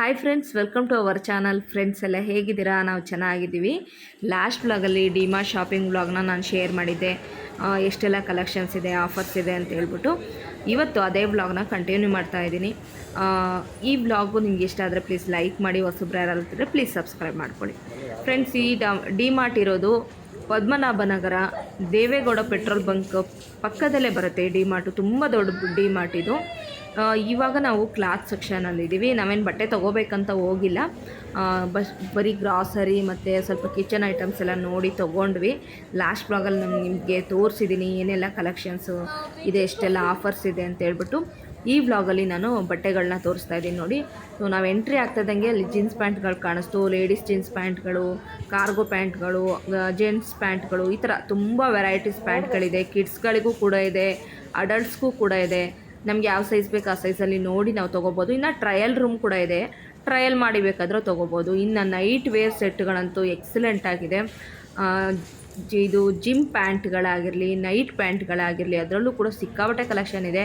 Hi friends welcome to our channel friends ಎಲ್ಲ ಹೇಗಿದ್ದೀರಾ? ನಾವು ಚೆನ್ನಾಗಿದ್ದೀವಿ. ಲಾಸ್ಟ್ ಬ್ಲಾಗಲ್ಲಿ ಡಿಮಾ ಶಾಪಿಂಗ್ ಬ್ಲಾಗ್ನ ನಾನು ಶೇರ್ ಮಾಡಿದ್ದೆ. ಎಷ್ಟೆಲ್ಲ ಕಲೆಕ್ಷನ್ಸ್ ಇದೆ ಆಫರ್ಸ್ ಇದೆ ಅಂತ ಹೇಳ್ಬಿಟ್ಟು ಇವತ್ತು ಅದೇ ವ್ಲಾಗ್ನ ಕಂಟಿನ್ಯೂ ಮಾಡ್ತಾ ಇದ್ದೀನಿ. ಈ ಬ್ಲಾಗು ನಿಮ್ಗೆ ಇಷ್ಟ ಆದರೆ ಪ್ಲೀಸ್ ಲೈಕ್ ಮಾಡಿ, ಹೊಸಬ್ರು ಯಾರಾದ್ರೆ ಪ್ಲೀಸ್ ಸಬ್ಸ್ಕ್ರೈಬ್ ಮಾಡ್ಕೊಳ್ಳಿ. ಫ್ರೆಂಡ್ಸ್ ಈ ಡಿಮಾರ್ಟ್ ಇರೋದು ಪದ್ಮನಾಭನಗರ ದೇವೇಗೌಡ ಪೆಟ್ರೋಲ್ ಬಂಕ್ ಪಕ್ಕದಲ್ಲೇ ಬರುತ್ತೆ ಡಿ ಮಾರ್ಟು ತುಂಬ ದೊಡ್ಡ ಡಿ ಮಾರ್ಟ್ ಇದು. ಇವಾಗ ನಾವು ಕ್ಲಾತ್ ಸೆಕ್ಷನಲ್ಲಿ ಇದ್ದೀವಿ ನಾವೇನು ಬಟ್ಟೆ ತೊಗೋಬೇಕಂತ ಹೋಗಿಲ್ಲ. ಬಸ್ ಬರೀ ಗ್ರಾಸರಿ ಮತ್ತು ಸ್ವಲ್ಪ ಕಿಚನ್ ಐಟಮ್ಸ್ ಎಲ್ಲ ನೋಡಿ ತೊಗೊಂಡ್ವಿ. ಲಾಸ್ಟ್ ಬ್ಲಾಗಲ್ಲಿ ನಾನು ನಿಮಗೆ ತೋರಿಸಿದ್ದೀನಿ ಏನೆಲ್ಲ ಕಲೆಕ್ಷನ್ಸು ಇದೆ, ಎಷ್ಟೆಲ್ಲ ಆಫರ್ಸ್ ಇದೆ ಅಂತ ಹೇಳ್ಬಿಟ್ಟು. ಈ ಬ್ಲಾಗಲ್ಲಿ ನಾನು ಬಟ್ಟೆಗಳನ್ನ ತೋರಿಸ್ತಾ ಇದ್ದೀನಿ ನೋಡಿ. ಸೊ ನಾವು ಎಂಟ್ರಿ ಆಗ್ತಿದ್ದಂಗೆ ಅಲ್ಲಿ ಜೀನ್ಸ್ ಪ್ಯಾಂಟ್ಗಳು ಕಾಣಿಸ್ತು. ಲೇಡೀಸ್ ಜೀನ್ಸ್ ಪ್ಯಾಂಟ್ಗಳು ಕಾರ್ಗೋ ಪ್ಯಾಂಟ್ಗಳು ಜೆಂಟ್ಸ್ ಪ್ಯಾಂಟ್ಗಳು ಈ ಥರ ತುಂಬ ವೆರೈಟೀಸ್ ಪ್ಯಾಂಟ್ಗಳಿದೆ ಕಿಡ್ಸ್ಗಳಿಗೂ ಕೂಡ ಇದೆ ಅಡಲ್ಟ್ಸ್ಗೂ ಕೂಡ ಇದೆ. ನಮ್ಗೆ ಯಾವ ಸೈಜ್ ಬೇಕು ಆ ಸೈಜಲ್ಲಿ ನೋಡಿ ನಾವು ತೊಗೋಬೋದು. ಇನ್ನು ಟ್ರಯಲ್ ರೂಮ್ ಕೂಡ ಇದೆ. ಟ್ರಯಲ್ ಮಾಡಿ ಬೇಕಾದರೂ ತೊಗೋಬೋದು. ಇನ್ನು ನೈಟ್ ವೇರ್ ಸೆಟ್ಗಳಂತೂ ಎಕ್ಸಲೆಂಟ್ ಆಗಿದೆ. ಇದು ಜಿಮ್ ಪ್ಯಾಂಟ್ಗಳಾಗಿರಲಿ ನೈಟ್ ಪ್ಯಾಂಟ್ಗಳಾಗಿರಲಿ ಅದರಲ್ಲೂ ಕೂಡ ಸಿಕ್ಕಾಪಟ್ಟೆ ಕಲೆಕ್ಷನ್ ಇದೆ.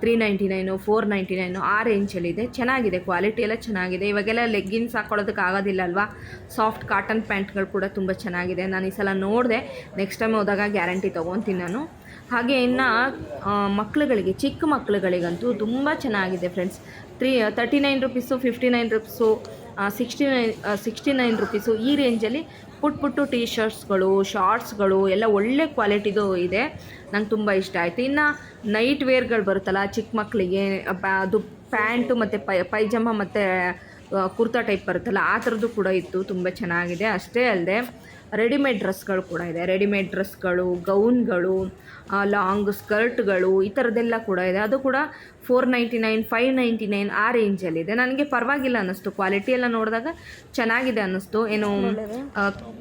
Three ninety nine four ninety nine ಆ ರೇಂಜಲ್ಲಿದೆ ಚೆನ್ನಾಗಿದೆ. ಕ್ವಾಲಿಟಿ ಎಲ್ಲ ಚೆನ್ನಾಗಿದೆ. ಇವಾಗೆಲ್ಲ ಲೆಗ್ಗಿನ್ಸ್ ಹಾಕೊಳ್ಳೋದಕ್ಕೆ ಆಗೋದಿಲ್ಲ ಅಲ್ವಾ? ಸಾಫ್ಟ್ ಕಾಟನ್ ಪ್ಯಾಂಟ್ಗಳು ಕೂಡ ತುಂಬ ಚೆನ್ನಾಗಿದೆ. ನಾನು ಈ ಸಲ ನೋಡಿದೆ. ನೆಕ್ಸ್ಟ್ ಟೈಮ್ ಹೋದಾಗ ಗ್ಯಾರಂಟಿ ತೊಗೊತೀನಿ ನಾನು. ಹಾಗೆ ಇನ್ನು ಮಕ್ಕಳುಗಳಿಗೆ ಚಿಕ್ಕ ಮಕ್ಕಳುಗಳಿಗಂತೂ ತುಂಬ ಚೆನ್ನಾಗಿದೆ friends three thirty nine rupees fifty nine rupees sixty nine sixty nine rupees ಈ ರೇಂಜಲ್ಲಿ ಪುಟ್ ಪುಟ್ಟು ಟಿ ಶರ್ಟ್ಸ್ಗಳು ಶಾರ್ಟ್ಸ್ಗಳು ಎಲ್ಲ ಒಳ್ಳೆ ಕ್ವಾಲಿಟಿದು ಇದೆ. ನಂಗೆ ತುಂಬ ಇಷ್ಟ ಆಯಿತು. ಇನ್ನು ನೈಟ್ ವೇರ್ಗಳು ಬರುತ್ತಲ್ಲ ಚಿಕ್ಕ ಮಕ್ಕಳಿಗೆ ಅದು ಪ್ಯಾಂಟು ಮತ್ತು ಪೈ, ಪೈಜಾಮ ಮತ್ತು ಕುರ್ತಾ ಟೈಪ್ ಬರುತ್ತಲ್ಲ ಆ ಥರದ್ದು ಕೂಡ ಇತ್ತು ತುಂಬ ಚೆನ್ನಾಗಿದೆ. ಅಷ್ಟೇ ಅಲ್ಲದೆ ರೆಡಿಮೇಡ್ ಡ್ರೆಸ್ಗಳು ಕೂಡ ಇದೆ. ರೆಡಿಮೇಡ್ ಡ್ರೆಸ್ಗಳು ಗೌನ್ಗಳು ಲಾಂಗ್ ಸ್ಕರ್ಟ್ಗಳು ಈ ಥರದ್ದೆಲ್ಲ ಕೂಡ ಇದೆ. ಅದು ಕೂಡ four ninety nine five ninety nine ಆ ರೇಂಜಲ್ಲಿದೆ ನನಗೆ ಪರವಾಗಿಲ್ಲ ಅನ್ನಿಸ್ತು. ಕ್ವಾಲಿಟಿ ಎಲ್ಲ ನೋಡಿದಾಗ ಚೆನ್ನಾಗಿದೆ ಅನ್ನಿಸ್ತು. ಏನು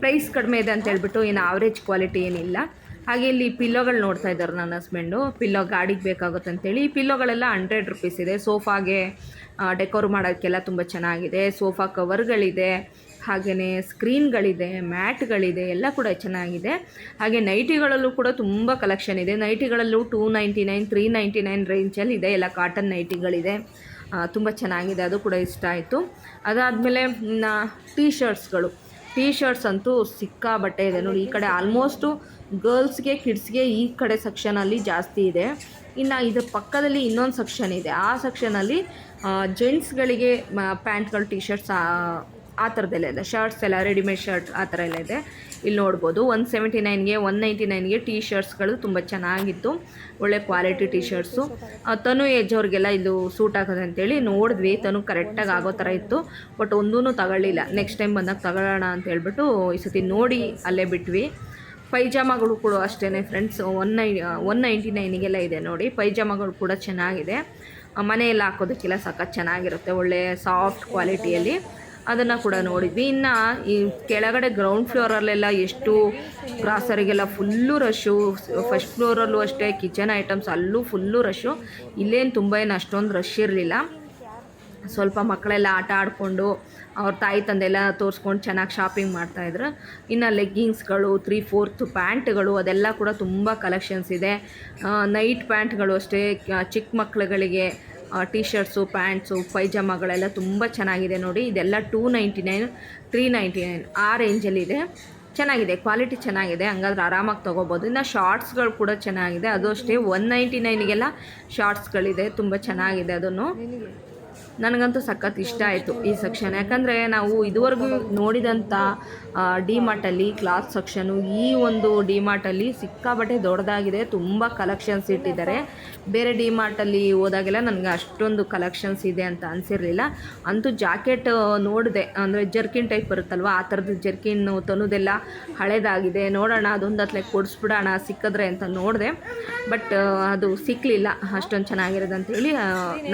ಪ್ರೈಸ್ ಕಡಿಮೆ ಇದೆ ಅಂತ ಹೇಳ್ಬಿಟ್ಟು ಏನು ಆವ್ರೇಜ್ ಕ್ವಾಲಿಟಿ ಏನಿಲ್ಲ. ಹಾಗೆ ಇಲ್ಲಿ ಪಿಲ್ಲೋಗಳು ನೋಡ್ತಾ ಇದ್ದಾರೆ ನನ್ನ ಹಸ್ಬೆಂಡು. ಪಿಲ್ಲೋ ಗಾಡಿಗೆ ಬೇಕಾಗುತ್ತೆ ಅಂತೇಳಿ. ಈ ಪಿಲ್ಲೋಗಳೆಲ್ಲ ಹಂಡ್ರೆಡ್ ರುಪೀಸ್ ಇದೆ. ಸೋಫಾಗೆ ಡೆಕೋರ್ ಮಾಡೋಕ್ಕೆಲ್ಲ ತುಂಬ ಚೆನ್ನಾಗಿದೆ. ಸೋಫಾ ಕವರ್ಗಳಿದೆ. ಹಾಗೆಯೇ ಸ್ಕ್ರೀನ್ಗಳಿದೆ, ಮ್ಯಾಟ್ಗಳಿದೆ, ಎಲ್ಲ ಕೂಡ ಚೆನ್ನಾಗಿದೆ. ಹಾಗೆ ನೈಟಿಗಳಲ್ಲೂ ಕೂಡ ತುಂಬ ಕಲೆಕ್ಷನ್ ಇದೆ. ನೈಟಿಗಳಲ್ಲೂ two ninety nine, three ninety nine ರೇಂಜಲ್ಲಿ ಇದೆ. ಎಲ್ಲ ಕಾಟನ್ ನೈಟಿಗಳಿದೆ. ತುಂಬ ಚೆನ್ನಾಗಿದೆ. ಅದು ಕೂಡ ಇಷ್ಟ ಆಯಿತು. ಅದಾದಮೇಲೆ ಟೀ ಶರ್ಟ್ಸ್ಗಳು ಟೀ ಶರ್ಟ್ಸ್ ಅಂತೂ ಸಿಕ್ಕಾಬಟ್ಟೆ ಇದೆ. ನೋಡಿ, ಈ ಕಡೆ ಆಲ್ಮೋಸ್ಟು ಗರ್ಲ್ಸ್ಗೆ ಕಿಡ್ಸ್ಗೆ ಈ ಕಡೆ ಸೆಕ್ಷನಲ್ಲಿ ಜಾಸ್ತಿ ಇದೆ. ಇನ್ನು ಇದ್ರ ಪಕ್ಕದಲ್ಲಿ ಇನ್ನೊಂದು ಸೆಕ್ಷನ್ ಇದೆ. ಆ ಸೆಕ್ಷನಲ್ಲಿ ಜೆಂಟ್ಸ್ಗಳಿಗೆ ಪ್ಯಾಂಟ್ಗಳು ಟೀ ಶರ್ಟ್ಸ್ ಆ ಥರದ್ದೆಲ್ಲ ಇದೆ. ಶರ್ಟ್ಸ್ ಎಲ್ಲ ರೆಡಿಮೇಡ್ ಶರ್ಟ್ ಆ ಥರ ಎಲ್ಲ ಇದೆ. ಇಲ್ಲಿ ನೋಡ್ಬೋದು ಒನ್ ಸೆವೆಂಟಿ ನೈನ್ಗೆ ಒನ್ ನೈಂಟಿ ನೈನ್ಗೆ ಟೀ ಶರ್ಟ್ಸ್ಗಳು ತುಂಬ ಚೆನ್ನಾಗಿತ್ತು. ಒಳ್ಳೆ ಕ್ವಾಲಿಟಿ ಟೀ ಶರ್ಟ್ಸು ತನು ಏಜ್ ಅವ್ರಿಗೆಲ್ಲ ಇದು ಸೂಟ್ ಆಗೋದು ಅಂತೇಳಿ ನೋಡಿದ್ವಿ. ತನು ಕರೆಕ್ಟಾಗಿ ಆಗೋ ಥರ ಇತ್ತು. ಬಟ್ ಒಂದೂ ತಗೊಳ್ಳಿಲ್ಲ. ನೆಕ್ಸ್ಟ್ ಟೈಮ್ ಬಂದಾಗ ತಗೊಳ್ಳೋಣ ಅಂತ ಹೇಳ್ಬಿಟ್ಟು ಈ ಸತಿ ನೋಡಿ ಅಲ್ಲೇ ಬಿಟ್ವಿ. ಪೈಜಾಮಗಳು ಕೂಡ ಅಷ್ಟೇ ಫ್ರೆಂಡ್ಸ್ ಒನ್ ನೈ ಒನ್ ನೈಂಟಿ ನೈನಿಗೆಲ್ಲ ಇದೆ ನೋಡಿ. ಪೈಜಾಮಗಳು ಕೂಡ ಚೆನ್ನಾಗಿದೆ. ಮನೆಯಲ್ಲಿ ಹಾಕೋದಕ್ಕೆಲ್ಲ ಸಖತ್ ಚೆನ್ನಾಗಿರುತ್ತೆ. ಒಳ್ಳೆ ಸಾಫ್ಟ್ ಕ್ವಾಲಿಟಿಯಲ್ಲಿ ಅದನ್ನು ಕೂಡ ನೋಡಿದ್ವಿ. ಇನ್ನು ಈ ಕೆಳಗಡೆ ಗ್ರೌಂಡ್ ಫ್ಲೋರಲ್ಲೆಲ್ಲ ಎಷ್ಟು ಗ್ರಾಸರಿಗೆಲ್ಲ ಫುಲ್ಲು ರಶ್ಶು ಫಸ್ಟ್ ಫ್ಲೋರಲ್ಲೂ ಅಷ್ಟೇ ಕಿಚನ್ ಐಟಮ್ಸ್ ಅಲ್ಲೂ ಫುಲ್ಲು ರಶ್ಶು ಇಲ್ಲೇನು ತುಂಬ ಏನು ಅಷ್ಟೊಂದು ರಶ್ ಇರಲಿಲ್ಲ. ಸ್ವಲ್ಪ ಮಕ್ಕಳೆಲ್ಲ ಆಟ ಆಡಿಕೊಂಡು ಅವ್ರ ತಾಯಿ ತಂದೆಲ್ಲ ತೋರಿಸ್ಕೊಂಡು ಚೆನ್ನಾಗಿ ಶಾಪಿಂಗ್ ಮಾಡ್ತಾಯಿದ್ರು ಇನ್ನು ಲೆಗ್ಗಿಂಗ್ಸ್ಗಳು ತ್ರೀ ಫೋರ್ತ್ ಪ್ಯಾಂಟ್ಗಳು ಅದೆಲ್ಲ ಕೂಡ ತುಂಬ ಕಲೆಕ್ಷನ್ಸ್ ಇದೆ. ನೈಟ್ ಪ್ಯಾಂಟ್ಗಳು ಅಷ್ಟೇ ಚಿಕ್ಕ ಮಕ್ಕಳುಗಳಿಗೆ ಟಿ ಶರ್ಟ್ಸು ಪ್ಯಾಂಟ್ಸು ಪೈಜಾಮಗಳೆಲ್ಲ ತುಂಬ ಚೆನ್ನಾಗಿದೆ ನೋಡಿ. ಇದೆಲ್ಲ two ninety nine three ninety nine ಆ ರೇಂಜಲ್ಲಿದೆ ಚೆನ್ನಾಗಿದೆ ಕ್ವಾಲಿಟಿ ಚೆನ್ನಾಗಿದೆ. ಹಂಗಾದ್ರೆ ಆರಾಮಾಗಿ ತೊಗೋಬೋದು. ಇನ್ನು ಶಾರ್ಟ್ಸ್ಗಳು ಕೂಡ ಚೆನ್ನಾಗಿದೆ. ಅದು ಅಷ್ಟೇ ಒನ್ ನೈಂಟಿ ನೈನಿಗೆಲ್ಲ ಶಾರ್ಟ್ಸ್ಗಳಿದೆ ತುಂಬ ಚೆನ್ನಾಗಿದೆ ಅದನ್ನು. ನನಗಂತೂ ಸಖತ್ ಇಷ್ಟ ಆಯಿತು ಈ ಸೆಕ್ಷನ್. ಯಾಕಂದರೆ ನಾವು ಇದುವರೆಗೂ ನೋಡಿದಂಥ ಡಿ ಮಾರ್ಟಲ್ಲಿ ಕ್ಲಾತ್ ಸೆಕ್ಷನು ಈ ಒಂದು ಡಿ ಮಾರ್ಟಲ್ಲಿ ಸಿಕ್ಕಾಬಟ್ಟೆ ದೊಡ್ಡದಾಗಿದೆ. ತುಂಬ ಕಲೆಕ್ಷನ್ಸ್ ಇಟ್ಟಿದ್ದಾರೆ. ಬೇರೆ ಡಿ ಮಾರ್ಟಲ್ಲಿ ಹೋದಾಗೆಲ್ಲ ನನಗೆ ಅಷ್ಟೊಂದು ಕಲೆಕ್ಷನ್ಸ್ ಇದೆ ಅಂತ ಅನಿಸಿರಲಿಲ್ಲ. ಅಂತೂ ಜಾಕೆಟ್ ನೋಡಿದೆ. ಅಂದರೆ ಜರ್ಕಿನ್ ಟೈಪ್ ಬರುತ್ತಲ್ವ, ಆ ಥರದ ಜರ್ಕಿನ್ ತನ್ನೋದೆಲ್ಲ ಹಳೇದಾಗಿದೆ. ನೋಡೋಣ, ಅದೊಂದು ಹತ್ಲೆ ಕೊಡಿಸ್ಬಿಡೋಣ, ಸಿಕ್ಕಿದ್ರೆ ಅಂತ ನೋಡಿದೆ. ಬಟ್ ಅದು ಸಿಕ್ಕಲಿಲ್ಲ ಅಷ್ಟೊಂದು ಚೆನ್ನಾಗಿರೋದಂತೇಳಿ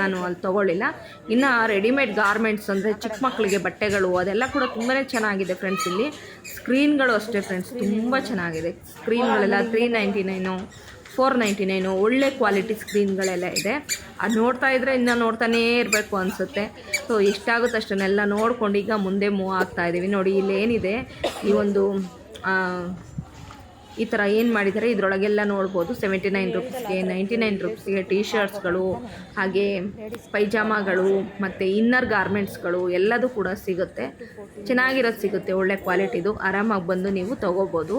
ನಾನು ಅಲ್ಲಿ ತೊಗೊಳ್ಳಿಲ್ಲ. ಇನ್ನು ರೆಡಿಮೇಡ್ ಗಾರ್ಮೆಂಟ್ಸ್ ಅಂದರೆ ಚಿಕ್ಕ ಮಕ್ಕಳಿಗೆ ಬಟ್ಟೆಗಳು, ಅದೆಲ್ಲ ಕೂಡ ತುಂಬಾ ಚೆನ್ನಾಗಿದೆ ಫ್ರೆಂಡ್ಸ್ ಇಲ್ಲಿ. ಸ್ಕ್ರೀನ್ಗಳು ಅಷ್ಟೇ ಫ್ರೆಂಡ್ಸ್ ತುಂಬ ಚೆನ್ನಾಗಿದೆ. ಸ್ಕ್ರೀನ್ಗಳೆಲ್ಲ three ninety nine four ninety nine ಒಳ್ಳೆ ಕ್ವಾಲಿಟಿ ಸ್ಕ್ರೀನ್ಗಳೆಲ್ಲ ಇದೆ. ಅದು ನೋಡ್ತಾ ಇದ್ದರೆ ಇನ್ನು ನೋಡ್ತಾನೇ ಇರಬೇಕು ಅನಿಸುತ್ತೆ. ಸೊ ಎಷ್ಟಾಗುತ್ತೆ ಅಷ್ಟನ್ನೆಲ್ಲ ನೋಡ್ಕೊಂಡು ಈಗ ಮುಂದೆ ಮೂವ್ ಆಗ್ತಾ ಇದ್ದೀವಿ ನೋಡಿ ಇಲ್ಲಿ ಏನಿದೆ ಈ ಒಂದು ಈ ಥರ ಏನು ಮಾಡಿದ್ದಾರೆ, ಇದರೊಳಗೆಲ್ಲ ನೋಡ್ಬೋದು. ಸೆವೆಂಟಿ ನೈನ್ ರುಪೀಸ್ಗೆ ನೈಂಟಿ ನೈನ್ ರುಪೀಸ್ಗೆ ಟೀ ಶರ್ಟ್ಸ್ಗಳು ಹಾಗೆ ಪೈಜಾಮಾಗಳು, ಮತ್ತು ಇನ್ನರ್ ಗಾರ್ಮೆಂಟ್ಸ್ಗಳು ಎಲ್ಲದೂ ಕೂಡ ಸಿಗುತ್ತೆ. ಚೆನ್ನಾಗಿರೋದು ಸಿಗುತ್ತೆ, ಒಳ್ಳೆ ಕ್ವಾಲಿಟಿದು ಆರಾಮಾಗಿ ಬಂದು ನೀವು ತೊಗೋಬೋದು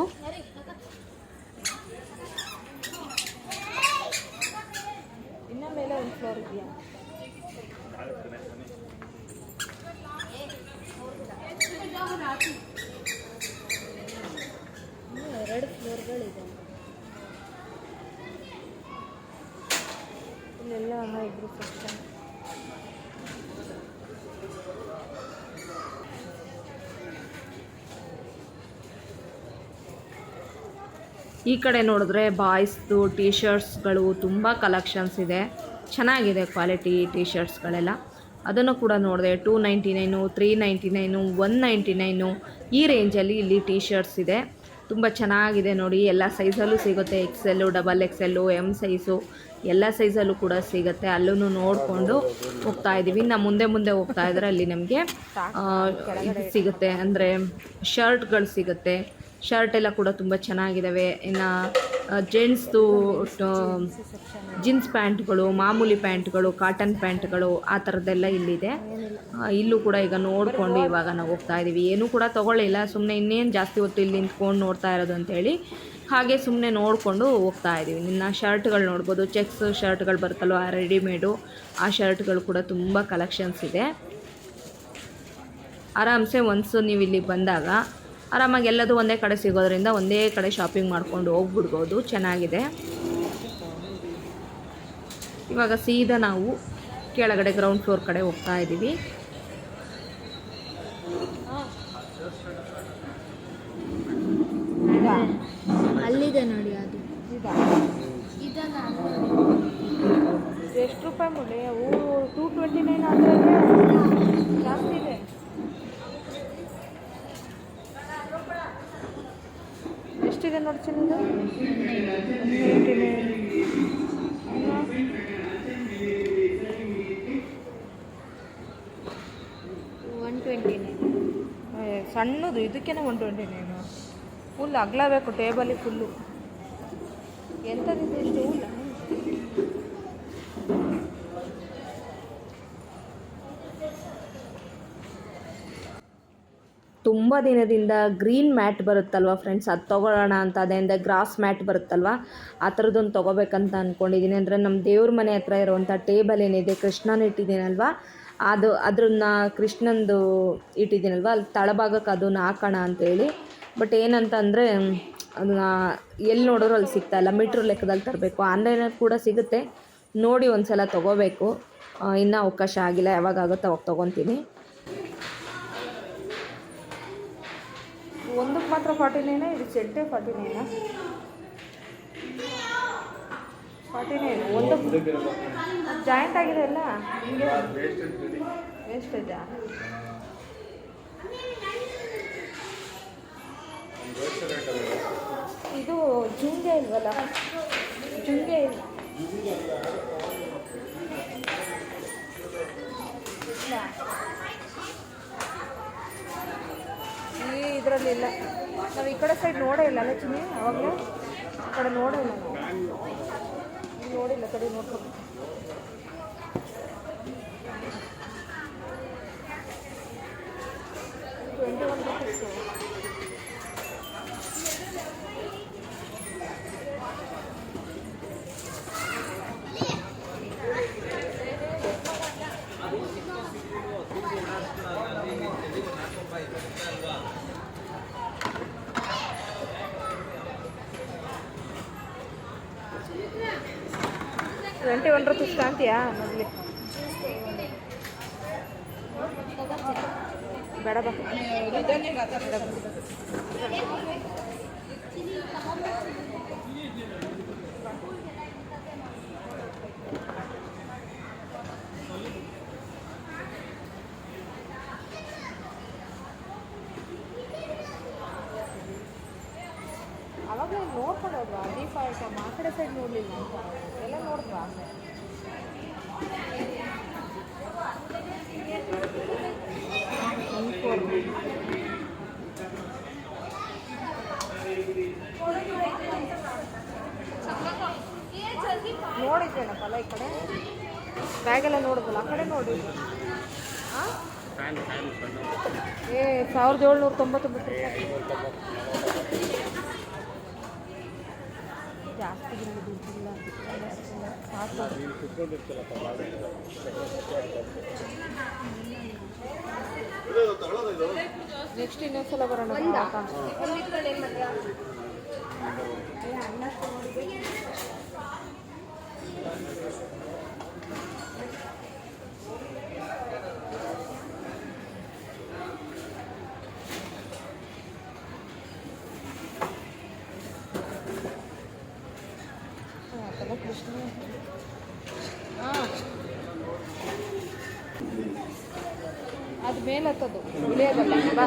ಇನ್ನ ಮೇಲೆ ಒಂದು ಫ್ಲೋರ್ ಇದೆಯಾ ಇನ್ನು ಎರಡು ಫ್ಲೋರ್ಗಳಿದೆ ಇಲ್ಲೆಲ್ಲ ಇದ್ರು ಸೆಕ್ಷನ್ ಈ ಕಡೆ ನೋಡಿದ್ರೆ ಬಾಯ್ಸ್ದು ಟೀ ಶರ್ಟ್ಸ್ಗಳು ತುಂಬ ಕಲೆಕ್ಷನ್ಸ್ ಇದೆ. ಚೆನ್ನಾಗಿದೆ ಕ್ವಾಲಿಟಿ ಟೀ ಶರ್ಟ್ಸ್ಗಳೆಲ್ಲ ಅದನ್ನು ಕೂಡ ನೋಡಿದೆ two ninety nine, three ninety nine, one ninety nine ಈ ರೇಂಜಲ್ಲಿ ಇಲ್ಲಿ ಟೀ ಶರ್ಟ್ಸ್ ಇದೆ. ತುಂಬ ಚೆನ್ನಾಗಿದೆ ನೋಡಿ. ಎಲ್ಲ ಸೈಜಲ್ಲೂ ಸಿಗುತ್ತೆ. XL, double XL, M size ಎಲ್ಲ ಸೈಜಲ್ಲೂ ಕೂಡ ಸಿಗುತ್ತೆ. ಅಲ್ಲೂ ನೋಡಿಕೊಂಡು ಹೋಗ್ತಾ ಇದ್ದೀವಿ. ಇನ್ನು ಮುಂದೆ ಮುಂದೆ ಹೋಗ್ತಾ ಇದ್ರೆ ಅಲ್ಲಿ ನಮಗೆ ಸಿಗುತ್ತೆ. ಅಂದರೆ ಶರ್ಟ್ಗಳು ಸಿಗುತ್ತೆ. ಶರ್ಟ್ ಎಲ್ಲ ಕೂಡ ತುಂಬ ಚೆನ್ನಾಗಿದ್ದಾವೆ ಇನ್ನು ಜೆಂಟ್ಸ್ದು ಜೀನ್ಸ್ ಪ್ಯಾಂಟ್ಗಳು, ಮಾಮೂಲಿ ಪ್ಯಾಂಟ್ಗಳು ಕಾಟನ್ ಪ್ಯಾಂಟ್ಗಳು ಆ ಥರದ್ದೆಲ್ಲ ಇಲ್ಲಿದೆ. ಇಲ್ಲೂ ಕೂಡ ಈಗ ನೋಡಿಕೊಂಡು ಇವಾಗ ನಾವು ಹೋಗ್ತಾ ಇದ್ದೀವಿ ಏನೂ ಕೂಡ ತೊಗೊಳ್ಳಿಲ್ಲ. ಸುಮ್ಮನೆ ಇನ್ನೇನು ಜಾಸ್ತಿ ಹೊತ್ತು ಇಲ್ಲಿ ನಿಂತ್ಕೊಂಡು ನೋಡ್ತಾ ಇರೋದು ಅಂತೇಳಿ ಹಾಗೆ ಸುಮ್ಮನೆ ನೋಡಿಕೊಂಡು ಹೋಗ್ತಾ ಇದ್ದೀವಿ ಇನ್ನು ಶರ್ಟ್ಗಳು ನೋಡ್ಬೋದು. ಚೆಕ್ಸ್ ಶರ್ಟ್ಗಳು ಬರುತ್ತಲ್ವ? ರೆಡಿಮೇಡು. ಆ ಶರ್ಟ್ಗಳು ಕೂಡ ತುಂಬ ಕಲೆಕ್ಷನ್ಸ್ ಇದೆ. ಆರಾಮ್ಸೆ ಒನ್ಸು ನೀವು ಇಲ್ಲಿಗೆ ಬಂದಾಗ ಆರಾಮಾಗಿ ಎಲ್ಲದೂ ಒಂದೇ ಕಡೆ ಸಿಗೋದ್ರಿಂದ ಒಂದೇ ಕಡೆ ಶಾಪಿಂಗ್ ಮಾಡ್ಕೊಂಡು ಹೋಗ್ಬಿಡ್ಬೋದು. ಚೆನ್ನಾಗಿದೆ. ಇವಾಗ ಸೀದಾ ನಾವು ಕೆಳಗಡೆ ಗ್ರೌಂಡ್ ಫ್ಲೋರ್ ಕಡೆ ಹೋಗ್ತಾ ಇದ್ದೀವಿ. ಅಲ್ಲಿದೆ ನೋಡಿ ಅದು. ಎಷ್ಟು ರೂಪಾಯಿ ಮುಡಿ ಅವು ಟೂ ಟ್ವೆಂಟಿ ನೈನ್ ಆದರೆ ಜಾಸ್ತಿ ಇದೆ ಎಷ್ಟಿದೆ ನೋಡಿ ಚಿನ್ನದು eighty nine one twenty nine ಸಣ್ಣದು ಇದಕ್ಕೆ ಒನ್ ನೈನು. ಫುಲ್ ಅಗಲಬೇಕು ಟೇಬಲಿಗೆ ಫುಲ್ಲು. ಎಂಥದಿದೆ ಇಷ್ಟು ತುಂಬ ದಿನದಿಂದ ಗ್ರೀನ್ ಮ್ಯಾಟ್ ಬರುತ್ತಲ್ವ ಫ್ರೆಂಡ್ಸ್? ಅದು ತೊಗೊಳ್ಳೋಣ ಅಂತ, ಅದರಿಂದ ಗ್ರಾಸ್ ಮ್ಯಾಟ್ ಬರುತ್ತಲ್ವ? ಆ ಥರದ್ದೊಂದು ತೊಗೋಬೇಕಂತ ಅಂದ್ಕೊಂಡಿದ್ದೀನಿ ಅಂದರೆ ನಮ್ಮ ದೇವ್ರ ಮನೆ ಹತ್ರ ಇರುವಂಥ ಟೇಬಲ್ ಏನಿದೆ, ಕೃಷ್ಣನ ಇಟ್ಟಿದ್ದೀನಲ್ವ? ಅದು ಅದನ್ನ ಕೃಷ್ಣಂದು ಇಟ್ಟಿದ್ದೀನಲ್ವ? ಅಲ್ಲಿ ತಳಭಾಗಕ್ಕೆ ಅದನ್ನ ಹಾಕೋಣ ಅಂತೇಳಿ. ಬಟ್ ಏನಂತಂದರೆ ಅದನ್ನ ಎಲ್ಲಿ ನೋಡಿದ್ರು ಅಲ್ಲಿ ಸಿಗ್ತಾ ಇಲ್ಲ. ಮೀಟ್ರ್ ಲೆಕ್ಕದಲ್ಲಿ ತರಬೇಕು. ಆನ್ಲೈನಲ್ಲಿ ಕೂಡ ಸಿಗುತ್ತೆ. ನೋಡಿ ಒಂದು ಸಲ ತೊಗೋಬೇಕು ಇನ್ನೂ ಅವಕಾಶ ಆಗಿಲ್ಲ. ಯಾವಾಗ ಆಗುತ್ತೋ ಅವಾಗ ತೊಗೊತೀನಿ. ಒಂದಕ್ಕೆ ಮಾತ್ರ ಫಾರ್ಟಿ ನೈನ? ಇದು ಚೆಟ್ಟೆ ಫಾರ್ಟಿ ನೈನ? Forty nine. ಒಂದು ಜಾಯಿಂಟ್ ಆಗಿದೆ ಅಲ್ಲ? ಹಿಂಗೆ ವೇಸ್ಟೇಜಾ ಇದು ಜುಂಗೆ ಇಲ್ವಲ್ಲ? ಜುಂಗೆ ಇಲ್ಲ. ಈ ಇದರಲ್ಲಿಲ್ಲ ನಾವು ಈ ಕಡೆ ಸೈಡ್ ನೋಡೇ ಇಲ್ಲ ಅಲ್ಲ ಚಿನ್ನಿ? ಅವಾಗಲೇ? ಆ ಕಡೆ ನೋಡೇ ಇಲ್ಲ. ನೋಡಿಲ್ಲ ಕಡೆ ನೋಡ್ಕೊಂಡು ಟ್ವೆಂಟಿ ಒನ್ ರುಪೀಸ್ ಕಾಣ್ತೀಯಾ ಮೊದಲೇ ಬೇಡ ಬಾ. ಅವಾಗಲೇ ನೋಡ್ಕೊಂಡೋದ್ವಾ ದೀಪ ಐಟಮ್ ಆ ಕಡೆ ಸೈಡ್ ನೋಡಲಿಲ್ಲ ನೋಡಿದ್ದೇನಪ್ಪಲ್ಲ ಈ ಕಡೆ? ಬ್ಯಾಗೆಲ್ಲ ನೋಡಿದ್ವಲ್ಲ ಆ ಕಡೆ ನೋಡಿ. ಏ ಸಾವಿರದ ಏಳ್ನೂರ ತೊಂಬತ್ತೊಂಬತ್ತು ಜಾಸ್ತಿ ದಿನ ದುಡ್ಡಿಲ್ಲ ಸಾಕು. ನೆಕ್ಸ್ಟ್ ಇನ್ನೊಂದ್ಸಲ ಬರೋಣ ಮೇಲತ್ತದು ಉಳಿಯೋದಲ್ಲ ಬಾ.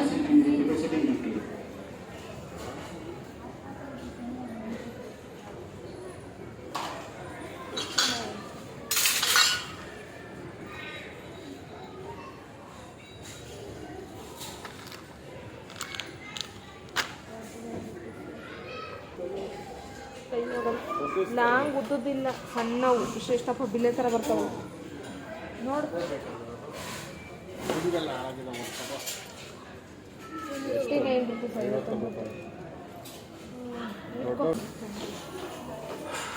ಕೈ ನೋಡಲ್ಲ ಲಾಂಗ್ ಉದ್ದುದಿಲ್ಲ ಸಣ್ಣವು ಇಷ್ಟೆಷ್ಟಪ್ಪ ಬಿಲ್ಲೆ ಥರ ಬರ್ತಾವೆ. ನೋಡು.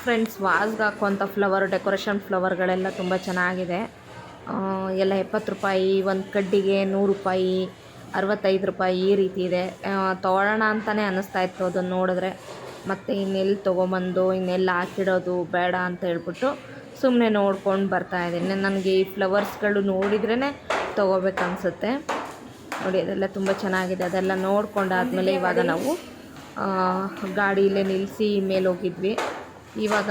ಫ್ರೆಂಡ್ಸ್ ವಾಸ್ಗೆ ಹಾಕುವಂಥ ಫ್ಲವರ್ ಡೆಕೋರೇಷನ್ ಫ್ಲವರ್ಗಳೆಲ್ಲ ತುಂಬ ಚೆನ್ನಾಗಿದೆ. ಎಲ್ಲ ಎಪ್ಪತ್ತು ರೂಪಾಯಿ, ಒಂದು ಕಡ್ಡಿಗೆ ನೂರು ರೂಪಾಯಿ, ಅರವತ್ತೈದು ರೂಪಾಯಿ ಈ ರೀತಿ ಇದೆ. ತೊಗೊಳ್ಳೋಣ ಅಂತಲೇ ಅನ್ನಿಸ್ತಾ ಇತ್ತು ಅದನ್ನು ನೋಡಿದ್ರೆ. ಮತ್ತು ಇನ್ನೆಲ್ಲಿ ತೊಗೊಂಬಂದು ಇನ್ನೆಲ್ಲ ಹಾಕಿಡೋದು ಬೇಡ ಅಂತ ಹೇಳ್ಬಿಟ್ಟು ಸುಮ್ಮನೆ ನೋಡ್ಕೊಂಡು ಬರ್ತಾ ಇದ್ದೀನಿ. ನನಗೆ ಈ ಫ್ಲವರ್ಸ್ಗಳು ನೋಡಿದ್ರೇ ತೊಗೋಬೇಕನ್ಸುತ್ತೆ ನೋಡಿ ಅದೆಲ್ಲ ತುಂಬ ಚೆನ್ನಾಗಿದೆ. ಅದೆಲ್ಲ ನೋಡ್ಕೊಂಡಾದ್ಮೇಲೆ ಇವಾಗ ನಾವು ಗಾಡಿಯಲ್ಲೇ ನಿಲ್ಲಿಸಿ ಮೇಲೆ ಹೋಗಿದ್ವಿ. ಇವಾಗ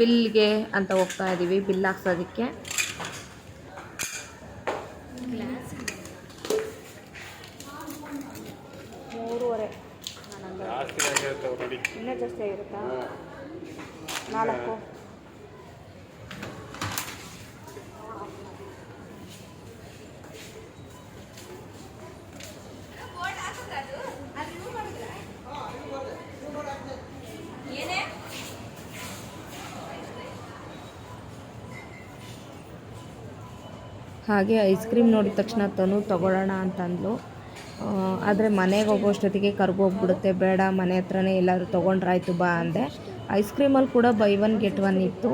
ಬಿಲ್ಗೆ ಅಂತ ಹೋಗ್ತಾ ಇದ್ದೀವಿ ಬಿಲ್ ಹಾಕ್ಸೋದಕ್ಕೆ. ಮೂರುವರೆ. ಇನ್ನೂ ಜಾಸ್ತಿ ಆಗಿರುತ್ತಾ? ನಾಲ್ಕು. ಹಾಗೆ ಐಸ್ ಕ್ರೀಮ್ ನೋಡಿದ ತಕ್ಷಣ ತನು ತಗೊಳ್ಳೋಣ ಅಂತಂದ್ಲು. ಆದರೆ ಮನೆಗೆ ಹೋಗೋಷ್ಟೊತ್ತಿಗೆ ಕರ್ಗೋಗ್ಬಿಡುತ್ತೆ. ಬೇಡ ಮನೆ ಹತ್ರನೇ ಎಲ್ಲಾದರೂ ತೊಗೊಂಡ್ರಾಯ್ತು ಬಾ ಅಂದೆ. ಐಸ್ ಕ್ರೀಮಲ್ಲಿ ಕೂಡ ಬೈ ಒನ್ ಗೆಟ್ ಒನ್ ಇತ್ತು.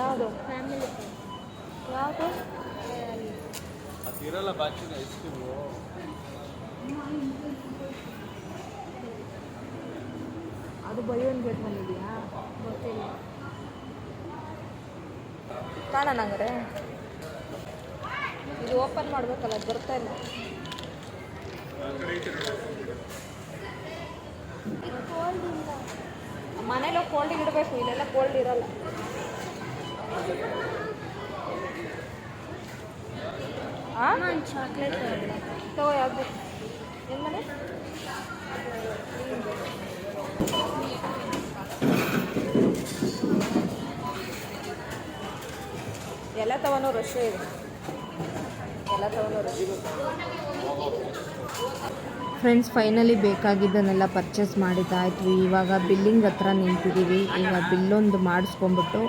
ಯಾವುದು ಯಾವುದು ಇರಲ್ಲ ಬಾಚಿನ ಐಸ್ ಕ್ರೀಮು ಅದು ಬಯೋನ್ ಗೇಟ್ ಬಂದಿದೆಯಾ? ಇದೆಯಾ ಗೊತ್ತಿಲ್ಲ. ಕಾಣೋಣ ಹಂಗಾರೆ. ಇದು ಓಪನ್ ಮಾಡಬೇಕಲ್ಲ ಅದು ಬರ್ತಾ ಇಲ್ಲ. ಮನೇಲಿ ಕೋಲ್ಡಿಗೆ ಇಡಬೇಕು ಇಲ್ಲೆಲ್ಲ ಕೋಲ್ಡ್ ಇರಲ್ಲ. ಚಾಕ್ಲೇಟ್ ತಗೋ ಯಾವುದು? ಏನು ಮನೆ ಎಲ್ಲ ತವನು ರಶ್ ಇದೆ. ಫ್ರೆಂಡ್ಸ್ ಫೈನಲಿ ಬೇಕಾಗಿದ್ದನ್ನೆಲ್ಲ ಪರ್ಚೇಸ್ ಮಾಡಿದ್ದಾಯಿತು. ಇವಾಗ ಬಿಲ್ಲಿಂಗ್ ಹತ್ರ ನಿಂತಿದ್ದೀವಿ. ಈಗ ಬಿಲ್ಲೊಂದು ಮಾಡಿಸ್ಕೊಂಬಿಟ್ಟು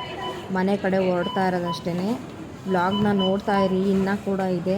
ಮನೆ ಕಡೆ ಹೊರಡ್ತಾ ಇರೋದಷ್ಟೇ ಬ್ಲಾಗ್ನ ನೋಡ್ತಾ ಇರಿ, ಇನ್ನೂ ಕೂಡ ಇದೆ.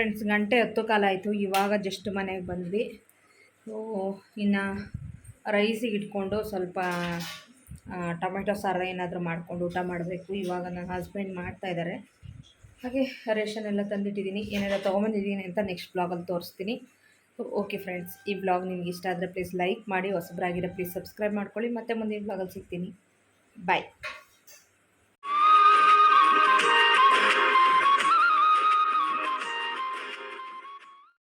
ಫ್ರೆಂಡ್ಸ್ ಗಂಟೆ ಹತ್ತು ಕಾಲ ಆಯಿತು. ಇವಾಗ ಜಸ್ಟ್ ಮನೆಗೆ ಬಂದ್ವಿ. ಸೊ ಇನ್ನು ರೈಸಿಗೆ ಇಟ್ಕೊಂಡು ಸ್ವಲ್ಪ ಟೊಮೆಟೊ ಸಾರು ಏನಾದರೂ ಮಾಡ್ಕೊಂಡು ಊಟ ಮಾಡಬೇಕು. ಇವಾಗ ನನ್ನ ಹಸ್ಬೆಂಡ್ ಮಾಡ್ತಾಯಿದ್ದಾರೆ ಹಾಗೆ ರೇಷನ್ ಎಲ್ಲ ತಂದಿಟ್ಟಿದ್ದೀನಿ. ಏನೆಲ್ಲ ತೊಗೊಂಬಂದಿದ್ದೀನಿ ಅಂತ ನೆಕ್ಸ್ಟ್ ಬ್ಲಾಗಲ್ಲಿ ತೋರಿಸ್ತೀನಿ. ಓಕೆ ಫ್ರೆಂಡ್ಸ್ ಈ ಬ್ಲಾಗ್ ನಿಮ್ಗೆ ಇಷ್ಟ ಆದರೆ ಪ್ಲೀಸ್ ಲೈಕ್ ಮಾಡಿ ಹೊಸಬ್ರಾಗಿರೋ ಪ್ಲೀಸ್ ಸಬ್ಸ್ಕ್ರೈಬ್ ಮಾಡ್ಕೊಳ್ಳಿ. ಮತ್ತೆ ಮುಂದಿನ ಬ್ಲಾಗಲ್ಲಿ ಸಿಗ್ತೀನಿ. ಬಾಯ್